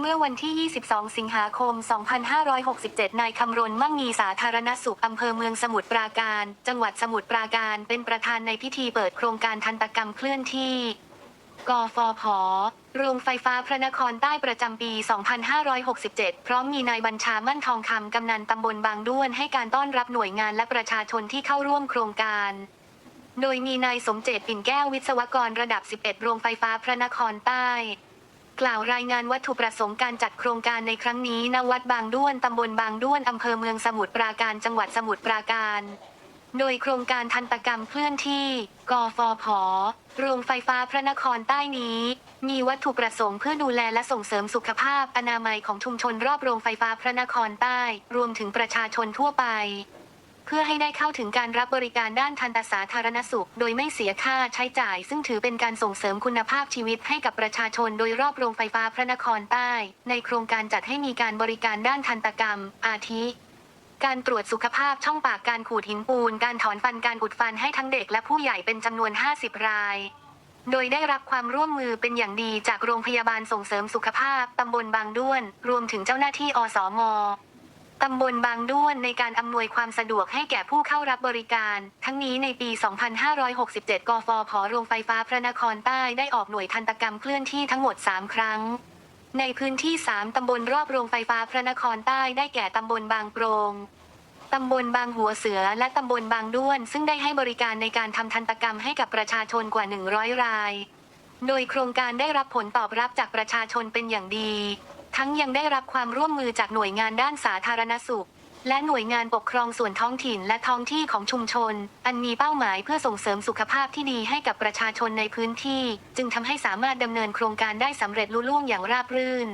เมื่อวันที่ 22 สิงหาคม 2567 นายคำรณมั่งมีสาธารณสุขอำเภอเมืองสมุทรปราการ จังหวัดสมุทรปราการเป็นประธานในพิธีเปิดโครงการทันตกรรมเคลื่อนที่ กฟผโรงไฟฟ้าพระนครใต้ประจำปี 2567 พร้อมมีนายบัญชามั่นทองคำกำนันตำบลบางด้วนให้การต้อนรับหน่วยงานและประชาชนที่เข้าร่วมโครงการโดยมีนายสมเจตปิ่นแก้ววิศวกรระดับ 11 โรงไฟฟ้าพระนครใต้ กล่าวรายงานวัตถุประสงค์การจัดโครงการในครั้งนี้ณวัดบางด้วนตำบลบางด้วนอำเภอเมืองสมุทรปราการจังหวัดสมุทรปราการ โดยโครงการทันตกรรมเคลื่อนที่ กฟผ โรงไฟฟ้าพระนครใต้นี้ มีวัตถุประสงค์เพื่อดูแลและส่งเสริมสุขภาพอนามัยของชุมชนรอบโรงไฟฟ้าพระนครใต้ รวมถึงประชาชนทั่วไป เพื่อให้ได้เข้าถึงการรับบริการด้านทันตสาธารณสุข โดยไม่เสียค่าใช้จ่าย ซึ่งถือเป็นการส่งเสริมคุณภาพชีวิตให้กับประชาชนโดยรอบโรงไฟฟ้าพระนครใต้ ในโครงการจัดให้มีการบริการด้านทันตกรรม อาทิ การตรวจสุขภาพช่องปากการขูดหินปูน การถอนฟันการอุดฟันให้ทั้งเด็กและผู้ใหญ่เป็นจำนวน 50 รายโดยได้รับความร่วมมือเป็นอย่างดีจากโรงพยาบาลส่งเสริมสุขภาพตำบลบางด้วน รวมถึงเจ้าหน้าที่อสม ตำบลบางด้วนในการอำนวยความสะดวกให้แก่ผู้เข้ารับบริการ ทั้งนี้ในปี 2567 กฟผโรงไฟฟ้าพระนครใต้ได้ออกหน่วยทันตกรรมเคลื่อนที่ทั้งหมด 3 ครั้ง ในพื้นที่ 3 ตำบลรอบโรงไฟฟ้าพระนครใต้ได้แก่ตำบลบางโปรง ตำบลบางหัวเสือและตำบลบางด้วน ซึ่งได้ให้บริการในการทำทันตกรรมให้กับประชาชนกว่า 100 ราย โดยโครงการได้รับผลตอบรับจากประชาชนเป็นอย่างดี ทั้งยังได้รับความร่วมมือจากหน่วยงานด้านสาธารณสุข และหน่วยงานปกครองส่วนท้องถิ่นและท้องที่ของชุมชน อันมีเป้าหมายเพื่อส่งเสริมสุขภาพที่ดีให้กับประชาชนในพื้นที่ จึงทำให้สามารถดำเนินโครงการได้สำเร็จลุล่วงอย่างราบรื่น